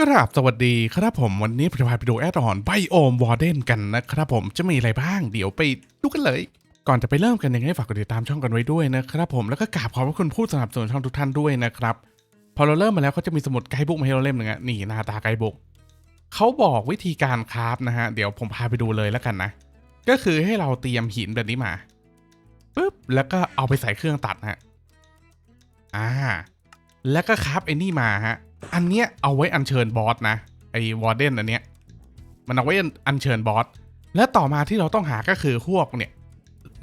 กราบสวัสดีครับผมวันนี้ผมจะพาไปดูแอดออนไบโอมวอร์เดนกันนะครับผมจะมีอะไรบ้างเดี๋ยวไปดูกันเลย ก่อนจะไปเริ่มกันยังไงฝากกดติดตามช่องกันไว้ด้วยนะครับผมแล้วก็กราบขอบพระคุณผู้สนับสนุนช่องทุกท่านด้วยนะครับ พอเราเริ่มมาแล้วเขาจะมีสมุดไกด์บุ๊กมาให้เราเล่มหนึ่งอะนี่หน้าตาไกด์บุ๊กเขาบอกวิธีการคราฟนะฮะเดี๋ยวผมพาไปดูเลยแล้วกันนะ ก็คือให้เราเตรียมหินแบบนี้มาปุ๊บแล้วก็เอาไปใส่เครื่องตัดฮะอ่าแล้วก็คราฟไอ้นี่มาฮะ อันเนี้ยเอาไว้อัญเชิญบอสนะไอ้วอร์เดนอันเนี้ยมันเอาไว้อัญเชิญบอสและต่อมาที่เราต้องหาก็คือพวกเนี่ย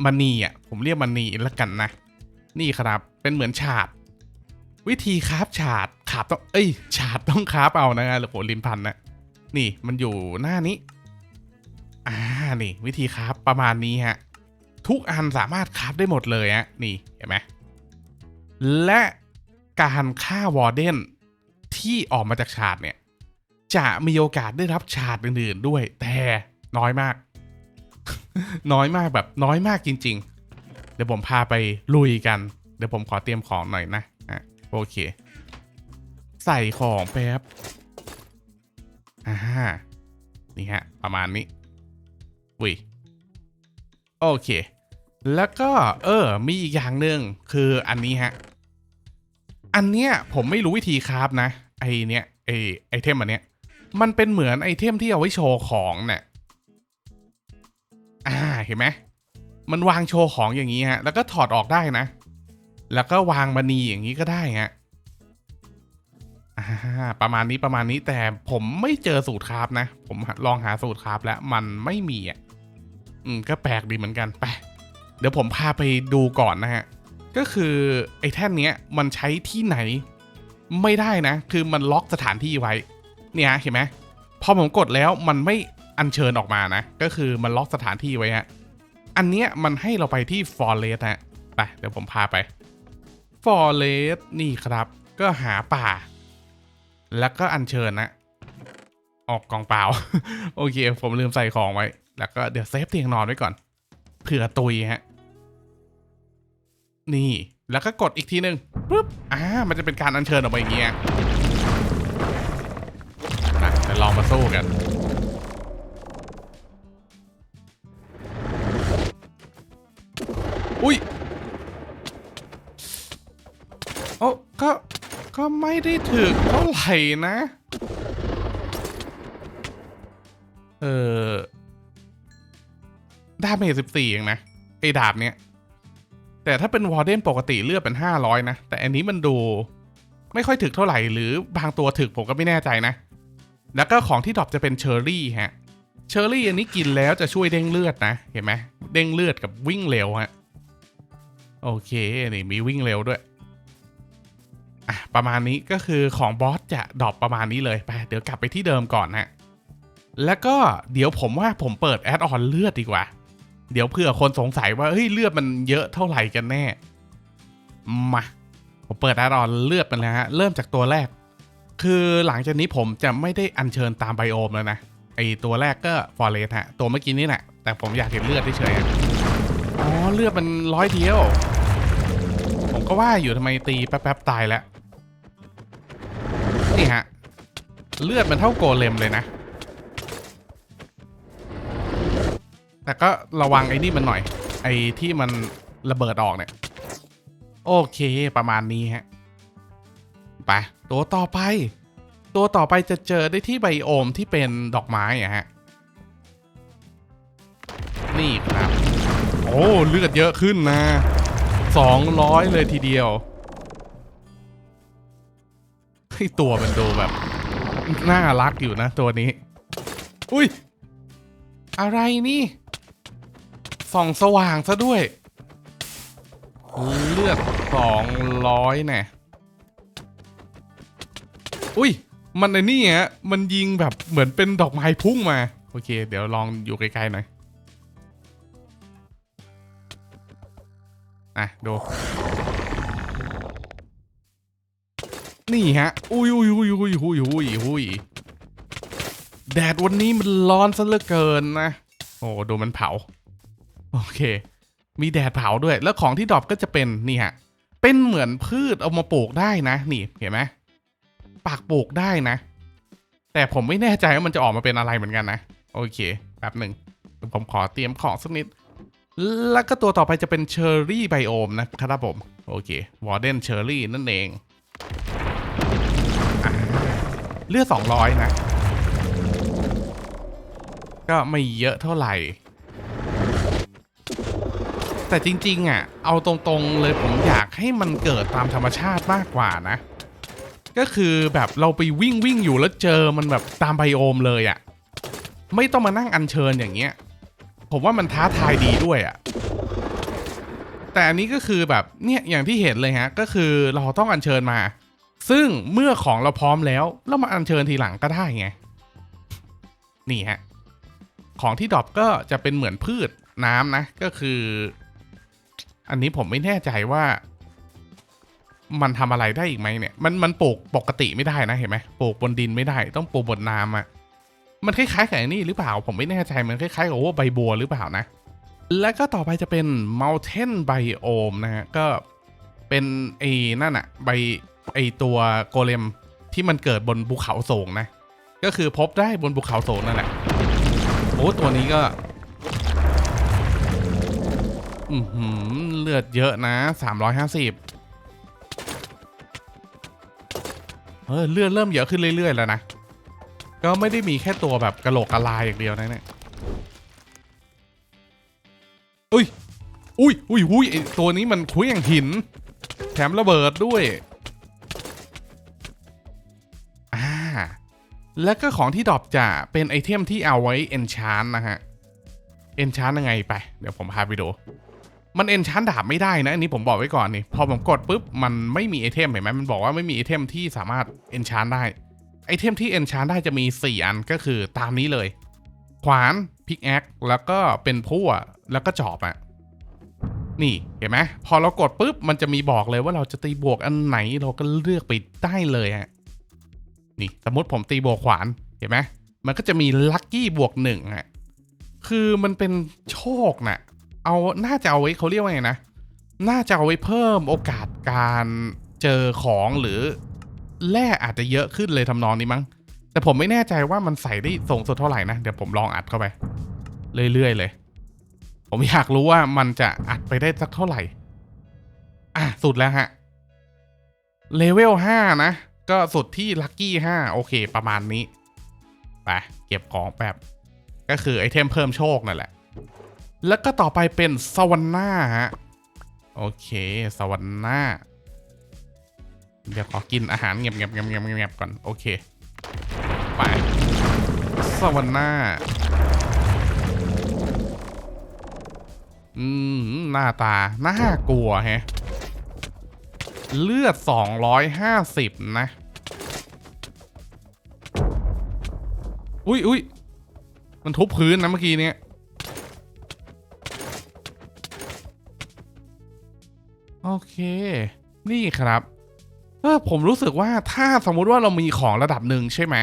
มันนีอะผมเรียกมันนีล้วกันนะ นี่ครับเป็นเหมือนฉาด วิธีคราฟฉาดขาบต้องเอ้ยฉาดต้องคราฟเอานะหรือโหลิมพันนะนี่มันอยู่หน้านี้อ่านี่ วิธีคราฟประมาณนี้ฮะทุกอันสามารถคราฟได้หมดเลยฮะนี่เห็นไหมและการฆ่าวอร์เดน ที่ออกมาจากฉาดเนี่ย จะมีโอกาสได้รับฉาดอื่นๆด้วย แต่น้อยมาก น้อยมากแบบน้อยมากจริง ๆ เดี๋ยวผมพาไปลุยกัน เดี๋ยวผมขอเตรียมของหน่อยนะอะโอเค ใส่ของแป๊บอ่านี่ฮะ ประมาณนี้อุ้ยโอเค แล้วก็ เออ มีอีกอย่างหนึ่งคืออันนี้ฮะ อันเนี้ยผมไม่รู้วิธีคราฟนะ ไอเนี้ยไอไอเทมอันเนี้ยมันเป็นเหมือนไอเทมที่เอาไว้โชว์ของเนี่ยอ่าเห็นไหมมันวางโชว์ของอย่างนี้ฮะ แล้วก็ถอดออกได้นะ แล้วก็วางมณีอย่างนี้ก็ได้ฮะอ่าประมาณนี้ประมาณนี้แต่ผมไม่เจอสูตรคราฟนะ ผมลองหาสูตรคราฟแล้วมันไม่มีอะ อืมก็แปลกดีเหมือนกันไป เดี๋ยวผมพาไปดูก่อนนะฮะ ก็คือไอ้แท่นเนี้ยมันใช้ที่ไหน ไม่ได้นะ คือมันล็อกสถานที่ไว้ เนี่ยเห็นไหมพอผมกดแล้วมันไม่อัญเชิญออกมานะ ก็คือมันล็อกสถานที่ไว้ฮะ อันเนี้ยมันให้เราไปที่ฟอร์เรสฮะ ไปเดี๋ยวผมพาไปฟอร์เรสนี่ครับ ก็หาป่า แล้วก็อัญเชิญนะ ออกกองเปล่า โอเค ผมลืมใส่ของไว้ แล้วก็เดี๋ยวเซฟเตียงนอนไว้ก่อน เผื่อตุยฮะ นี่ แล้วก็กดอีกทีหนึ่งปุ๊บอ่ามันจะเป็นการอัญเชิญออกมาอย่างเงี้ยอะลองมาสู้กัน อุ้ยโอ้ก็ก็ไม่ได้ถึกเท่าไหร่นะ เออดาเมจสิบสี่เองนะ ไอ้ดาบเนี้ย แต่ถ้าเป็นวอร์เดนปกติเลือดเป็น 500 นะ แต่อันนี้มันดูไม่ค่อยถึกเท่าไหร่ หรือบางตัวถึกผมก็ไม่แน่ใจนะ แล้วก็ของที่ดรอปจะเป็นเชอร์รี่ฮะ เชอร์รี่อันนี้กินแล้วจะช่วยเด้งเลือดนะ เห็นไหมเด้งเลือดกับวิ่งเร็วฮะ โอเค นี่มีวิ่งเร็วด้วย อะ ประมาณนี้ก็คือของบอสจะดรอปประมาณนี้เลยไป เดี๋ยวกลับไปที่เดิมก่อนฮะแล้วก็เดี๋ยวผมว่าผมเปิดแอดออนเลือดดีกว่า เดี๋ยวเผื่อคนสงสัยว่าเฮ้ยเลือดมันเยอะเท่าไหร่กันแน่ มา ผมเปิดแอดออนเลือดมันแล้วฮะ เริ่มจากตัวแรก คือหลังจากนี้ผมจะไม่ได้อัญเชิญตามไบโอมแล้วนะ ไอตัวแรกก็ฟอร์เรสฮะ ตัวเมื่อกี้นี่แหละ แต่ผมอยากเห็นเลือดเฉยๆอะอ๋อ เลือดมันร้อยเดียว ผมก็ว่าอยู่ทำไมตีแป๊บๆตายแล้ว นี่ฮะ เลือดมันเท่าโกเลมเลยนะ แต่ก็ระวังไอ้นี่มันหน่อย ไอ้ที่มันระเบิดออกเนี่ย โอเคประมาณนี้ฮะ ไป ตัวต่อไป ตัวต่อไปจะเจอได้ที่ไบโอมที่เป็นดอกไม้อะฮะ นี่ครับ โอ้เลือดเยอะขึ้นนะสองร้อยเลยทีเดียวไอตัวมันดูแบบ น่ารักอยู่นะตัวนี้ อุ้ย อะไรนี่ ส่องสว่างซะด้วย เลือดสองร้อยแน่อุ้ย มันไอ้นี่ฮะ มันยิงแบบเหมือนเป็นดอกไม้พุ่งมา โอเค เดี๋ยวลองอยู่ไกลๆหน่อยอะ ดู นี่ฮะ อุ้ยอุ้ยอุ้ยอุ้ยอุ้ยอุ้ยอุ้ยแดดวันนี้มันร้อนซะเหลือเกินนะ โอ้ ดูมันเผา โอเค มีแดดเผาด้วย แล้วของที่ดรอปก็จะเป็นนี่ฮะ เป็นเหมือนพืชเอามาปลูกได้นะ นี่เห็นไหมปากปลูกได้นะ แต่ผมไม่แน่ใจว่ามันจะออกมาเป็นอะไรเหมือนกันนะ โอเคแป๊บหนึ่งผมขอเตรียมของสักนิด แล้วก็ตัวต่อไปจะเป็นเชอร์รี่ไบโอมนะครับผม โอเควอร์เดนเชอร์รี่นั่นเองอ่าเลือด200 นะ ก็ไม่เยอะเท่าไหร่ แต่จริงๆอะเอาตรงๆเลยผมอยากให้มันเกิดตามธรรมชาติมากกว่านะ ก็คือแบบเราไปวิ่งวิ่งอยู่แล้วเจอมันแบบตามไบโอมเลยอะ ไม่ต้องมานั่งอัญเชิญอย่างเงี้ย ผมว่ามันท้าทายดีด้วยอะแต่อันนี้ก็คือแบบเนี่ยอย่างที่เห็นเลยฮะ ก็คือเราต้องอัญเชิญมา ซึ่งเมื่อของเราพร้อมแล้วเรามาอัญเชิญทีหลังก็ได้ไง นี่ฮะ ของที่ดรอปก็จะเป็นเหมือนพืชน้ำนะ ก็คือ อันนี้ผมไม่แน่ใจว่า มันทำอะไรได้อีกไหมเนี่ย มันมันปลูกปกติไม่ได้นะเห็นไหมปลูกบนดินไม่ได้ ต้องปลูกบนน้ำอะ่ะมันคล้ายๆกับไอ้นี่หรือเปล่า ผมไม่แน่ใจมันคล้ายๆกับว่าใบบัวหรือเปล่านะ แล้วก็ต่อไปจะเป็น Mountain Biome นะฮะก็เป็นไอ้นั่นอะใบไอตัวโกเลมที่มันเกิดบนภูเขาสูงนะ ก็คือพบได้บนภูเขาสูงนั่นแหละโอ้ตัวนี้ก็ อือหือเลือดเยอะนะ350เออเลือดเริ่มเยอะขึ้นเรื่อยๆแล้วนะ ก็ไม่ได้มีแค่ตัวแบบกระโหลกกระลายอย่างเดียวนะเนี่ยอุ้ย อุ้ยอุ้ยอุ้ยไอตัวนี้มันคุยอย่างหิน แถมระเบิดด้วยอ่าแล้วก็ของที่ดรอปจะเป็นไอเทมที่เอาไว้ enchant นะฮะ enchant ยังไงไป เดี๋ยวผมพาไปดู มัน enchant ดาบไม่ได้นะ อันนี้ผมบอกไว้ก่อนนี่ พอผมกดปุ๊บ มันไม่มีไอเทมเห็นไหมมันบอกว่าไม่มีไอเทมที่สามารถ enchant ได้ ไอเทมที่ enchant ได้จะมี 4 อันก็คือตามนี้เลย ขวานพิกแอคแล้วก็เป็นพั่วแล้วก็จอบอะนี่ เห็นไหมพอเรากดปุ๊บ มันจะมีบอกเลยว่าเราจะตีบวกอันไหนเราก็เลือกไปได้เลยฮะนี่สมมติผมตีบวกขวานเห็นไหมมันก็จะมีลัคกี้บวกหนึ่งฮะคือมันเป็นโชคนะ เอาน่าจะเอาไว้เขาเรียกว่าไงนะ น่าจะเอาไว้เพิ่มโอกาสการเจอของหรือแร่อาจจะเยอะขึ้นเลยทำนองนี้มั้ง แต่ผมไม่แน่ใจว่ามันใส่ได้สูงสุดเท่าไหร่นะ เดี๋ยวผมลองอัดเข้าไป เรื่อยๆเลย ผมอยากรู้ว่ามันจะอัดไปได้สักเท่าไหร่ อะ สุดแล้วฮะ เลเวล5นะ ก็สุดที่ลัคกี้5โอเค ประมาณนี้ ไป เก็บของแบบ ก็คือไอเทมเพิ่มโชคนั่นแหละ แล้วก็ต่อไปเป็นสวรรค์หน้าฮะโอเคสวรรค์หน้าเดี๋ยวขอกินอาหารเงียบๆเงียบเงียบเงียบก่อน โอเค ไป สวรรค์หน้า อืม หน้าตา น่ากลัวแฮะ เลือด 250 นะ อุ้ยอุ้ยมันทุบพื้นนะเมื่อกี้เนี้ย โอเค นี่ครับเออผมรู้สึกว่าถ้าสมมุติว่าเรามีของระดับหนึ่งใช่ไหม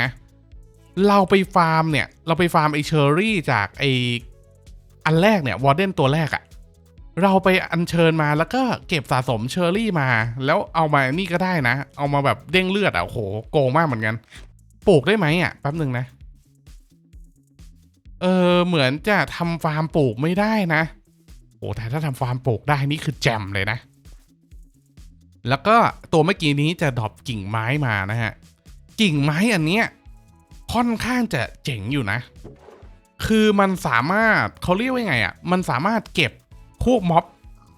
เราไปฟาร์มเนี่ย เราไปฟาร์มไอเชอรี่จากไออันแรกเนี่ยวอร์เดนตัวแรกอะเราไปอัญเชิญมาแล้วก็เก็บสะสมเชอรี่มา แล้วเอามานี่ก็ได้นะ เอามาแบบเด้งเลือดอะโอ้โหโกงมากเหมือนกัน ปลูกได้ไหมอะแป๊บหนึ่งนะ เออเหมือนจะทำฟาร์มปลูกไม่ได้นะโอ้แต่ถ้าทำฟาร์มปลูกได้นี่คือแจมเลยนะ แล้วก็ตัวเมื่อกี้นี้จะดรอปกิ่งไม้มานะฮะ กิ่งไม้อันเนี้ยค่อนข้างจะเจ๋งอยู่นะ คือมันสามารถเขาเรียกว่าไงอะ่ะ มันสามารถเก็บพวกม็อบ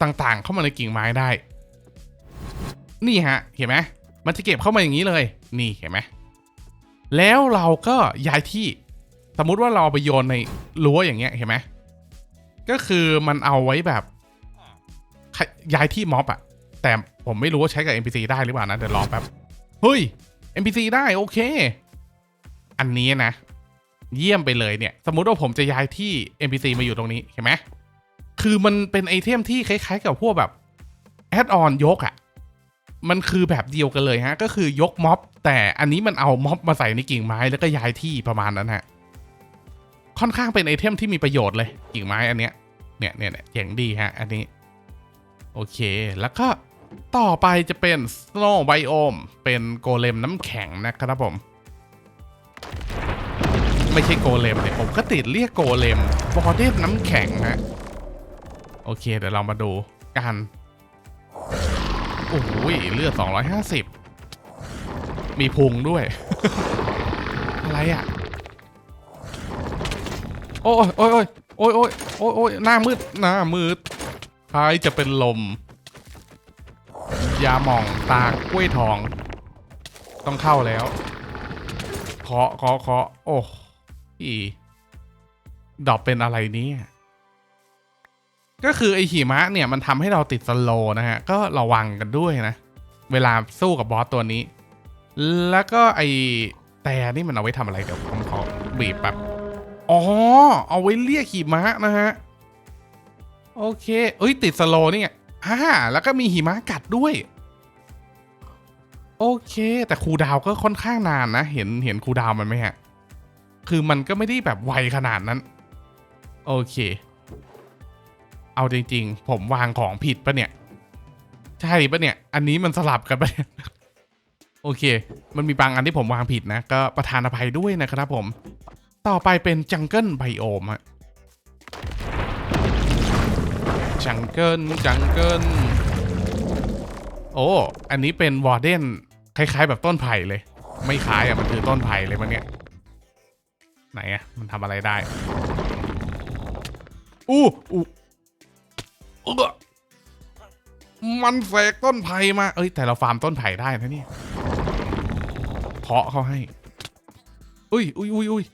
ต่างๆ เข้ามาในกิ่งไม้ได้ นี่ฮะ เห็นไหมมันจะเก็บเข้ามาอย่างนี้เลย นี่เห็นไหมแล้วเราก็ย้ายที่ สมมุติว่าเราไปโยนในรั้วอย่างเงี้ยเห็นไหมก็คือมันเอาไว้แบบย้ายที่ม็อบอะแต่ ผมไม่รู้ว่าใช้กับ NPC ได้หรือเปล่านะ เดี๋ยวลองแป๊บ เฮ้ย NPC ได้โอเค อันนี้นะ เยี่ยมไปเลยเนี่ย สมมุติว่าผมจะย้ายที่ NPC มาอยู่ตรงนี้เห็นไหมคือมันเป็นไอเทมที่คล้าย ๆ กับพวกแบบแอดออนยกอะ่ะ มันคือแบบเดียวกันเลยฮะ ก็คือยกม็อบ แต่อันนี้มันเอาม็อบมาใส่ในกิ่งไม้แล้วก็ย้ายที่ประมาณนั้นฮะ ค่อนข้างเป็นไอเทมที่มีประโยชน์เลยกิ่งไม้อันเนี้ย เนี่ยเนี่ยเนี่ยเจ๋งดีฮะ อันนี้ โอเค แล้วก็ ต่อไปจะเป็น Snow Biome เป็นโกเลมน้ำแข็งนะครับผม ไม่ใช่โกเลมเนี่ยผมก็ติดเรียกโกเลมบอเดนน้ำแข็งฮะโอเค เดี๋ยวเรามาดูกัน โอ้โหเลือด 250 มีพุงด้วย อะไรอะ โอ้ยโอ้ยโอ้ยโอ้ยโอ้ยโอ้ยหน้ามืด หน้ามืดคล้ายจะเป็นลม ยาหม่องตากล้วยทอง ต้องเข้าแล้วเคาะเคาะเคาะโอ้อีดอกเป็นอะไรเนี่ยก็คือไอหิมะเนี่ยมันทำให้เราติดสโลนะฮะ ก็ระวังกันด้วยนะ เวลาสู้กับบอสตัวนี้ แล้วก็ไอแต่นี่มันเอาไว้ทำอะไรเดี๋ยวผมขอบีบแบบอ๋อ เอาไว้เรียกหิมะนะฮะ โอเค เอ้ย ติดสโลนี่ไงฮ่าแล้วก็มีหิมะกัดด้วย โอเค แต่ครูดาวก็ค่อนข้างนานนะ เห็นเห็นครูดาวมันไหมฮะ คือมันก็ไม่ได้แบบไวขนาดนั้น โอเค เอาจริง ๆ ผมวางของผิดปะเนี่ย ใช่ปะเนี่ย อันนี้มันสลับกันปะเนี่ยโอเค มันมีบางอันที่ผมวางผิดนะ ก็ประทานอภัยด้วยนะครับผม ต่อไปเป็นจังเกิลไบโอมฮะ จังเกิลจังเกิล โอ้ อันนี้เป็นวอร์เดนคล้ายๆ แบบต้นไผ่เลย ไม่คล้ายอะมันคือต้นไผ่เลยมันเนี่ยไหนอะมันทำอะไรได้ อู้อู้เออมันแฝกต้นไผ่มา เอ้ย แต่เราฟาร์มต้นไผ่ได้นะเนี่ยเพาะเขาให้ อุ้ยอุ้ยอุ้ยอุ้ย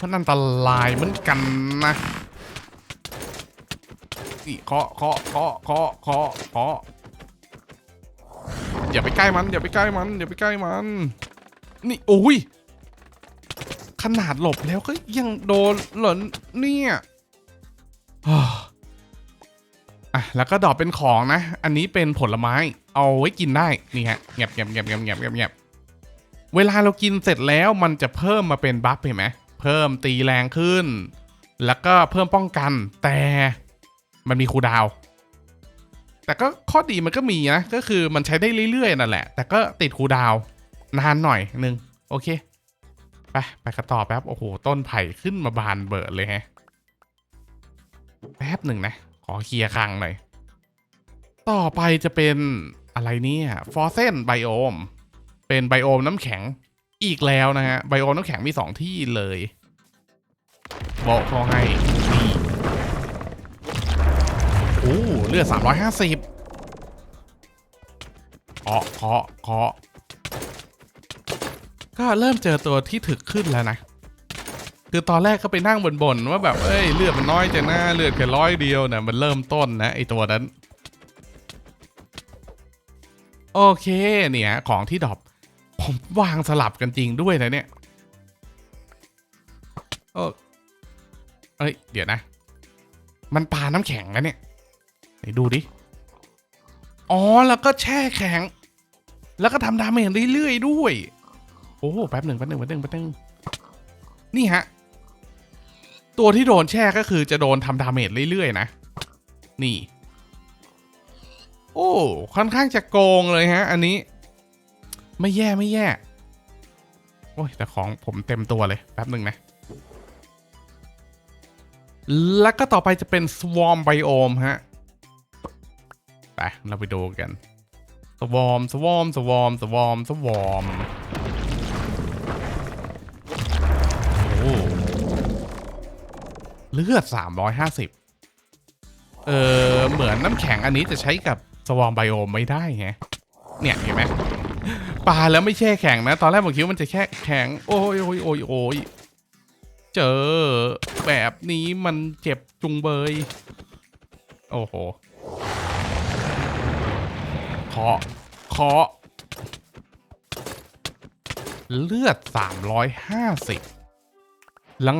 มันอันตรายเหมือนกันนะนี่เคาะเคาะเคาะเคาะเคาะเคาะ อย่าไปใกล้มัน อย่าไปใกล้มันอย่าไปใกล้มัน นี่โอ้ยขนาดหลบแล้วก็ยังโดนเหรอเนี่ยอะแล้วก็ดอกเป็นของนะ อันนี้เป็นผลไม้ เอาไว้กินได้นี่ฮะเงียบเงียบเงียบเงียบเงียบเงียบเงียบเวลาเรากินเสร็จแล้วมันจะเพิ่มมาเป็นบัฟเห็นไหมเพิ่มตีแรงขึ้น แล้วก็เพิ่มป้องกันแต่มันมีคูดาว แต่ก็ข้อดีมันก็มีนะ ก็คือมันใช้ได้เรื่อยๆนั่นแหละ แต่ก็ติดคูดาวนานหน่อยนึง โอเค ไปไปกันต่อแป๊บ โอ้โห ต้นไผ่ขึ้นมาบานเบิดเลยแฮะ แป๊บหนึ่งนะ ขอเคลียร์คลังหน่อย ต่อไปจะเป็นอะไรเนี่ยฟอร์เซนไบโอม เป็นไบโอมน้ำแข็งอีกแล้วนะฮะ ไบโอมน้ำแข็งมีสองที่เลยบอกเขาให้นี่โอ้ เลือด 350เคาะเคาะเคาะก็เริ่มเจอตัวที่ถึกขึ้นแล้วนะ คือตอนแรกก็ไปนั่งบ่นๆว่าแบบเอ้ยเลือดมันน้อยจะหน้าเลือดแค่ร้อยเดียวนะมันเริ่มต้นนะไอตัวนั้น โอเคเนี่ยของที่ดรอปผมวางสลับกันจริงด้วยนะเนี่ยเออเอ้ย เดี๋ยวนะ มันปาน้ำแข็งนะเนี่ย ดูดิ อ๋อ แล้วก็แช่แข็ง แล้วก็ทำดาเมจเรื่อยๆด้วย โอ้แป๊บหนึ่งแป๊บหนึ่งแป๊บหนึ่งแป๊บหนึ่งนี่ฮะ ตัวที่โดนแช่ก็คือจะโดนทำดาเมจเรื่อยๆนะ นี่ โอ้ ค่อนข้างจะโกงเลยฮะ อันนี้ ไม่แย่ไม่แย่ โอ้ยแต่ของผมเต็มตัวเลย แป๊บหนึ่งนะแล้วก็ต่อไปจะเป็น Swarm Biome ฮะ ไป เราไปดูกัน Swarm Swarm Swarm Swarm Swarm โอ้เลือด 350 เออเหมือนน้ำแข็งอันนี้จะใช้กับสวอมไบโอมไม่ได้ไง เนี่ยเห็นไหมปลาแล้วไม่แช่แข็งนะ ตอนแรกผมคิดว่ามันจะแค่แข็ง โอ้ยโอ้ยโอ้ยโอ้ยเจอแบบนี้มันเจ็บจุงเบย โอ้โหาะเคาะเลือด 350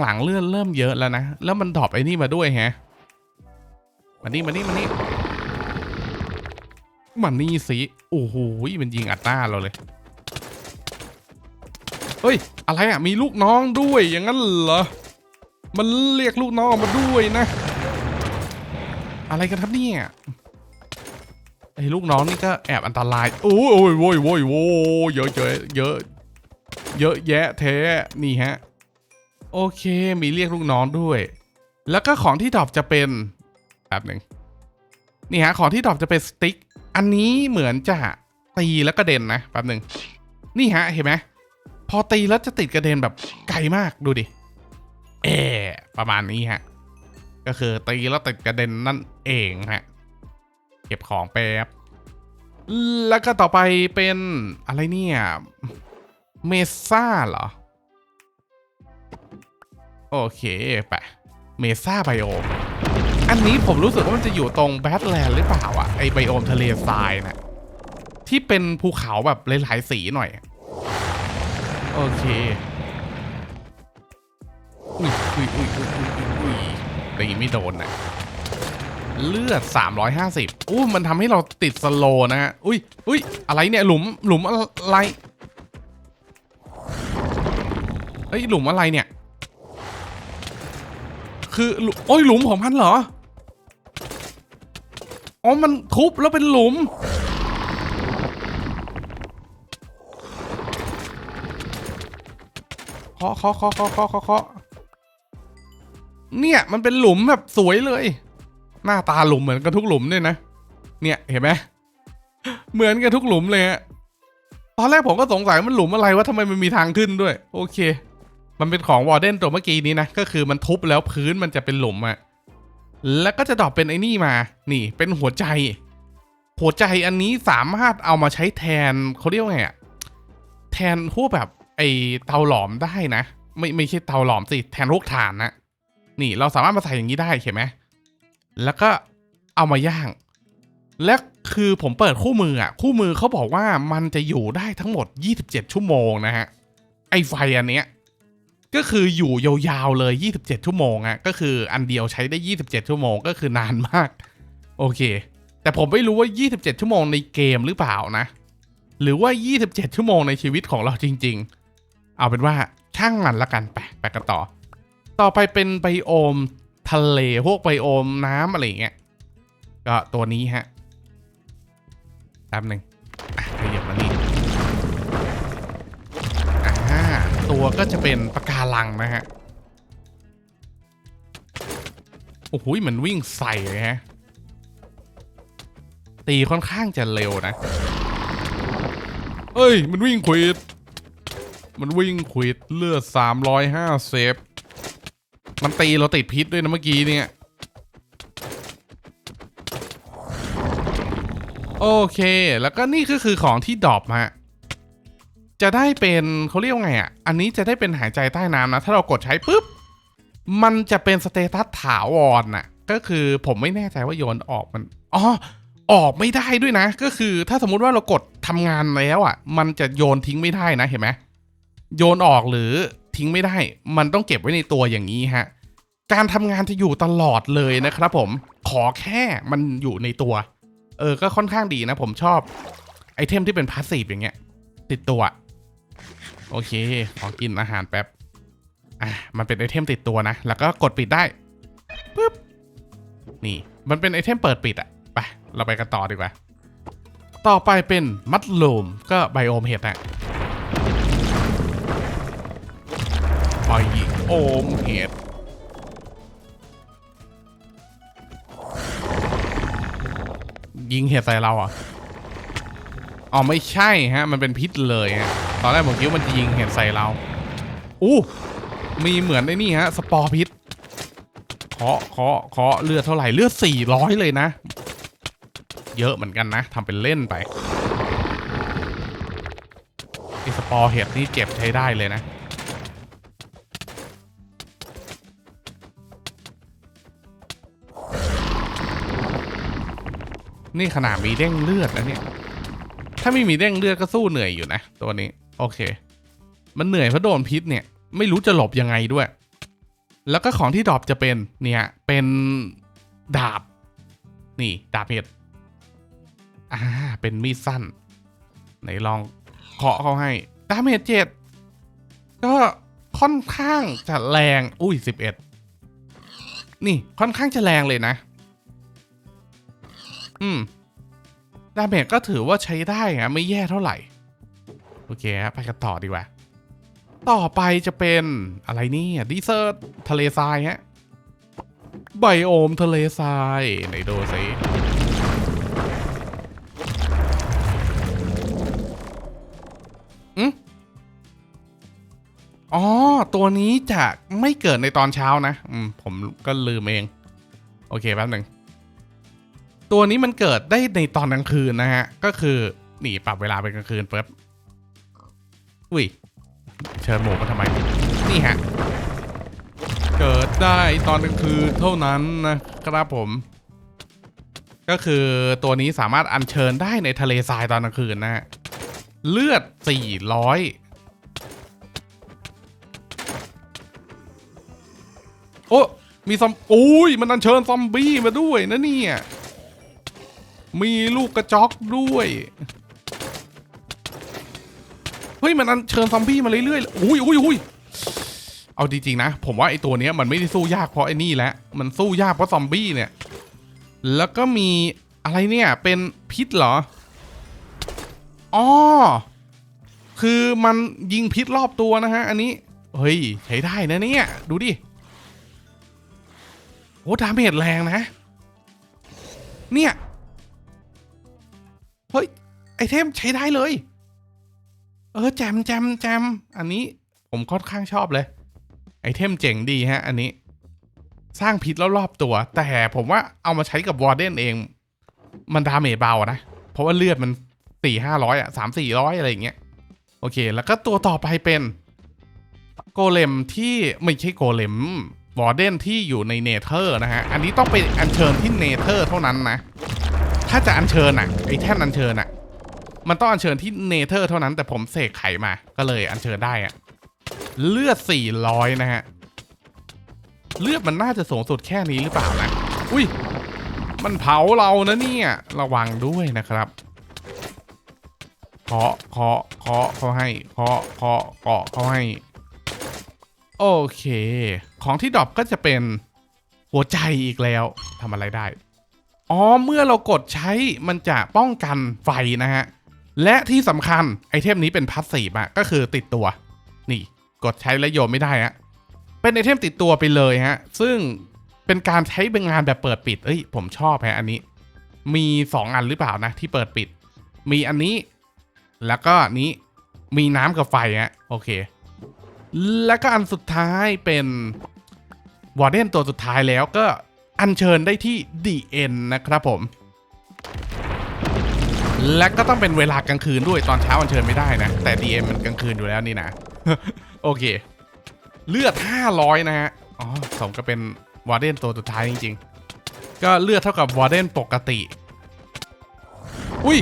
หลังๆ เลือดเริ่มเยอะแล้วนะ แล้วมันดรอปไอ้นี่มาด้วยแฮะมานี่มานี่มานี่มานี่สิโอ้โหมันยิงอัดหน้าเราเลย เฮ้ย อะไรอะ มีลูกน้องด้วยอย่างนั้นเหรอ มันเรียกลูกน้องมาด้วยนะ อะไรกันครับเนี่ย ไอ้ลูกน้องนี่ก็แอบอันตรายโอ้ยโอ้ยโว้ยโว้ยโว้ยเยอะเยอะเยอะเยอะแยะแท้นี่ฮะ โอเคมีเรียกลูกน้องด้วย แล้วก็ของที่ดรอปจะเป็นแบบหนึ่งนี่ฮะของที่ดรอปจะเป็นสติ๊กอันนี้เหมือนจะตีแล้วกระเด็นนะแป๊บหนึ่งนี่ฮะเห็นไหมพอตีแล้วจะติดกระเด็นแบบไกลมากดูดิเออประมาณนี้ฮะ ก็คือตีแล้วติดกระเด็นนั่นเองฮะ เก็บของแป๊บ แล้วก็ต่อไปเป็นอะไรเนี่ย เมซ่าเหรอ โอเคไป เมซ่าไบโอม อันนี้ผมรู้สึกว่ามันจะอยู่ตรงแบทแลนด์หรือเปล่าอะไอไบโอมทะเลทรายนะที่เป็นภูเขาแบบหลายๆสีหน่อย โอเค อุ้ยอุ้ยอุ้ยอุ้ยอุ้ยอุ้ยอุ้ยตีไม่โดนนะ เลือด 350อู้มันทำให้เราติดสโลนะฮะ อุ้ยอุ้ยอะไรเนี่ย หลุม หลุมอะไรเอ้ย หลุมอะไรเนี่ย คือ โอ้ย หลุมของมันเหรอ อ๋อ มันทุบแล้วเป็นหลุม เคาะเคาะเคาะเคาะเคาะเคาะเนี่ย มันเป็นหลุมแบบสวยเลย หน้าตาหลุมเหมือนกันทุกหลุมเลยนะ เนี่ยเห็นไหมเหมือนกันทุกหลุมเลยฮะตอนแรกผมก็สงสัยมันหลุมอะไรว่าทำไมมันมีทางขึ้นด้วย โอเค มันเป็นของวอร์เดนตัวเมื่อกี้นี้นะ ก็คือมันทุบแล้วพื้นมันจะเป็นหลุมอะแล้วก็จะดรอปเป็นไอ้นี่มา นี่ เป็นหัวใจ หัวใจอันนี้สามารถเอามาใช้แทนเขาเรียกว่าไงอะแทนพวกแบบไอเตาหลอมได้นะ ไม่ไม่ใช่เตาหลอมสิ แทนพวกถ่านนะ นี่เราสามารถมาใส่อย่างนี้ได้เห็นไหม แล้วก็เอามาย่าง และคือผมเปิดคู่มืออะ คู่มือเขาบอกว่ามันจะอยู่ได้ทั้งหมด 27 ชั่วโมงนะฮะ ไอไฟอันเนี้ย ก็คืออยู่ยาวๆเลย 27 ชั่วโมงอะ ก็คืออันเดียวใช้ได้ 27 ชั่วโมงก็คือนานมาก โอเค แต่ผมไม่รู้ว่า 27 ชั่วโมงในเกมหรือเปล่านะ หรือว่า 27 ชั่วโมงในชีวิตของเราจริง ๆ เอาเป็นว่าช่างมันละกันไปไปกันต่อ ต่อไปเป็นไบโอม ทะเลพวกไบโอมน้ำอะไรเงี้ยก็ตัวนี้ฮะแป๊บหนึ่งขยับมานี่อ่าตัวก็จะเป็นปะการังนะฮะโอ้โหเหมือนวิ่งใส่เลยฮะตีค่อนข้างจะเร็วนะ เอ้ย มันวิ่งควิด มันวิ่งควิดเลือดสา มันตีเราติดพิษด้วยนะเมื่อกี้เนี่ย โอเค แล้วก็นี่ก็คือของที่ดรอปฮะ จะได้เป็นเขาเรียกว่าไงอะ อันนี้จะได้เป็นหายใจใต้น้ำนะ ถ้าเรากดใช้ปุ๊บ มันจะเป็นสเตตัสถาวรน่ะ ก็คือผมไม่แน่ใจว่าโยนออกมัน อ๋อ ออกไม่ได้ด้วยนะ ก็คือถ้าสมมุติว่าเรากดทำงานแล้วอะ มันจะโยนทิ้งไม่ได้นะเห็นไหมโยนออกหรือ ทิ้งไม่ได้ มันต้องเก็บไว้ในตัวอย่างนี้ฮะ การทำงานจะอยู่ตลอดเลยนะครับผม ขอแค่มันอยู่ในตัว เออ ก็ค่อนข้างดีนะ ผมชอบ ไอเทมที่เป็นพาสซีฟอย่างเงี้ย ติดตัว โอเค ขอกินอาหารแป๊บ อะ มันเป็นไอเทมติดตัวนะ แล้วก็กดปิดได้ปึ๊บ นี่ มันเป็นไอเทมเปิดปิดอะไป เราไปกันต่อดีกว่า ต่อไปเป็นมัดลูมก็ไบโอมเห็ดนะ ไบโอมเห็ดยิงเห็ดใส่เราอะอ๋อไม่ใช่ฮะ มันเป็นพิษเลยฮะตอนแรกผมคิดว่ามันจะยิงเห็ดใส่เราอู้มีเหมือนไอ้นี่ฮะ สปอร์พิษเคาะเคาะเคาะเลือดเท่าไหร่เลือดสี่ร้อยเลยนะ เยอะเหมือนกันนะทำเป็นเล่นไปไอสปอร์เห็ดนี่เจ็บใช้ได้เลยนะ นี่ขนาดมีเด้งเลือดนะเนี่ย ถ้าไม่มีเด้งเลือดก็สู้เหนื่อยอยู่นะ ตัวนี้ โอเค มันเหนื่อยเพราะโดนพิษเนี่ย ไม่รู้จะหลบยังไงด้วย แล้วก็ของที่ดรอปจะเป็นเนี่ย เป็นดาบ นี่ ดาบเห็ดอ่า เป็นมีดสั้น ไหนลองเคาะเขาให้ ดาเมจเจ็ดก็ค่อนข้างจะแรง อุ้ยสิบเอ็ดนี่ค่อนข้างจะแรงเลยนะ อืมดาเมจก็ถือว่าใช้ได้อะไม่แย่เท่าไหร่ โอเคครับไปกันต่อดีกว่า ต่อไปจะเป็นอะไรนี่ดีเซอร์ทะเลทรายฮะไบโอมทะเลทรายไหนดูสิอืมอ๋อ ตัวนี้จะไม่เกิดในตอนเช้านะ อืม ผมก็ลืมเอง โอเคแป๊บหนึ่ง ตัวนี้มันเกิดได้ในตอนกลางคืนนะฮะ ก็คือหนีปรับเวลาเป็นกลางคืนเปิ๊บอุ้ย เชิญหมูมาทำไม นี่ฮะ เกิดได้ตอนกลางคืนเท่านั้นนะครับผม ก็คือตัวนี้สามารถอัญเชิญได้ในทะเลทรายตอนกลางคืนนะฮะ เลือด 400โอ้ มีซอมอุ้ย มันอัญเชิญซอมบี้มาด้วยนะเนี่ย มีลูกกระจอกด้วย เฮ้ย มันอัญเชิญซอมบี้มาเรื่อยๆอุ้ยอุ้ยอุ้ยเอาจริงๆนะ ผมว่าไอตัวเนี้ยมันไม่ได้สู้ยากเพราะไอ้นี่แหละ มันสู้ยากเพราะซอมบี้เนี่ย แล้วก็มีอะไรเนี่ย เป็นพิษเหรอ อ๋อ คือมันยิงพิษรอบตัวนะฮะ อันนี้ เฮ้ย ใช้ได้นะเนี่ย ดูดิ โอ้ดาเมจแรงนะ เนี่ย ฮ้ย ไอเทมใช้ได้เลย เออแจมแจมแจมอันนี้ผมค่อนข้างชอบเลย ไอเทมเจ๋งดีฮะ อันนี้ สร้างพิษรอบๆตัว แต่ผมว่าเอามาใช้กับวอร์เดนเอง มันดาเมจเบานะ เพราะว่าเลือดมันสี่ห้าร้อยอะสามสี่ร้อยอะไรอย่างเงี้ย โอเค แล้วก็ตัวต่อไปเป็น โกเลมที่ไม่ใช่โกเลมวอร์เดนที่อยู่ในเนเธอร์นะฮะ อันนี้ต้องไปอัญเชิญที่เนเธอร์เท่านั้นนะ ถ้าจะอัญเชิญอะไอแท่นอัญเชิญอะมันต้องอัญเชิญที่เนเธอร์เท่านั้นแต่ผมเสกไขมา ก็เลยอัญเชิญได้อะเลือด 400 นะฮะ เลือดมันน่าจะสูงสุดแค่นี้หรือเปล่านะ อุ้ย มันเผาเรานะเนี่ย ระวังด้วยนะครับเคาะเคาะเคาะเขาให้เคาะเคาะเกาะเขาให้ โอเค ของที่ดรอปก็จะเป็นหัวใจอีกแล้วทำอะไรได้ อ๋อเมื่อเรากดใช้มันจะป้องกันไฟนะฮะ และที่สำคัญไอเทมนี้เป็นพัสซีฟอะก็คือติดตัว นี่กดใช้แล้วโยนไม่ได้ฮะเป็นไอเทมติดตัวไปเลยฮะ ซึ่งเป็นการใช้เป็นงานแบบเปิดปิดเอ้ยผมชอบฮะอันนี้ มี 2 อันหรือเปล่านะ ที่เปิดปิด มีอันนี้ แล้วก็นนี้มีน้ำกับไฟฮะโอเค แล้วก็อันสุดท้ายเป็นวอร์เดนตัวสุดท้ายแล้วก็ อัญเชิญได้ที่ DN นะครับผม และก็ต้องเป็นเวลากลางคืนด้วยตอนเช้าอัญเชิญไม่ได้นะ แต่ DM มันกลางคืนอยู่แล้วนี่นะ โอเค เลือด 500 นะฮะ อ๋อสมก็เป็นวอร์เดนตัวสุดท้ายจริง ๆ ก็เลือดเท่ากับวอร์เดนปกติ อุ้ย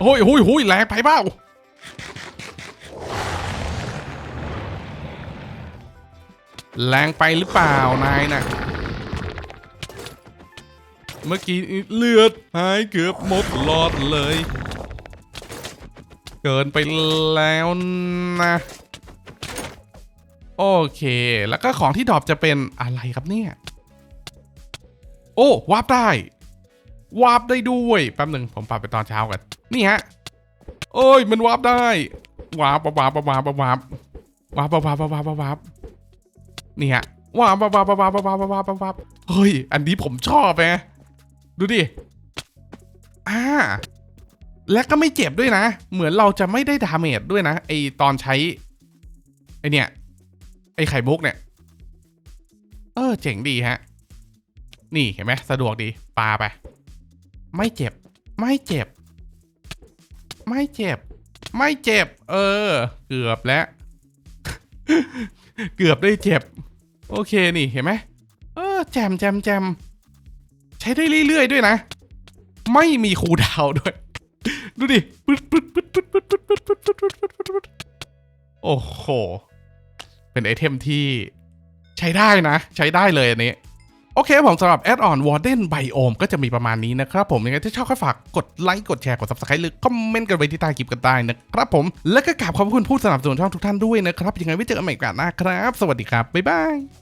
โอ้ยโอ้ยโอ้ยแรงไปเปล่าแรงไปหรือเปล่านายนะ่ะ เมื่อกี้เลือดหายเกือบหมดหลอดเลย เกินไปแล้วนะ โอเค แล้วก็ของที่ดรอปจะเป็นอะไรครับเนี่ย โอ้วาร์ปได้วาร์ปได้ด้วยแป๊บหนึ่งผมปรับไปตอนเช้ากันนี่ฮะโอ้ยมันวาร์ปได้วาร์ปวาร์ปวาร์ปวาร์ปวาร์ปวาร์ปวาร์ปวาร์ปนี่ฮะวาร์ปวาร์ปวาร์ปวาร์ปวาร์ปวาร์ปเฮ้ย อันนี้ผมชอบไง ดูดิ อ่า และก็ไม่เจ็บด้วยนะ เหมือนเราจะไม่ได้ดาเมจด้วยนะ ไอตอนใช้ ไอเนี่ย ไอไข่มุกเนี่ย เออ เจ๋งดีฮะ นี่เห็นไหมสะดวกดีปาไป ไม่เจ็บ ไม่เจ็บ ไม่เจ็บ ไม่เจ็บ เออ เกือบแล้ว เกือบได้เจ็บ โอเคนี่เห็นไหมเออ แจมแจมแจม ใช้ได้เรื่อยๆด้วยนะ ไม่มีคูดาวด้วย ดูดิโอ้โห เป็นไอเทมที่ใช้ได้นะ ใช้ได้เลยอันนี้ โอเคผมสำหรับแอดออนวอร์เดนไบโอมก็จะมีประมาณนี้นะครับผมยังไงถ้าชอบก็ฝากกดไลค์กดแชร์กด subscribe หรือคอมเมนต์กันไว้ที่ใต้คลิปกันได้นะครับผม และก็กราบขอบคุณผู้สนับสนุนช่องทุกท่านด้วยนะครับ ยังไงไว้เจอกันใหม่กันหน้าครับ สวัสดีครับ บ๊ายบาย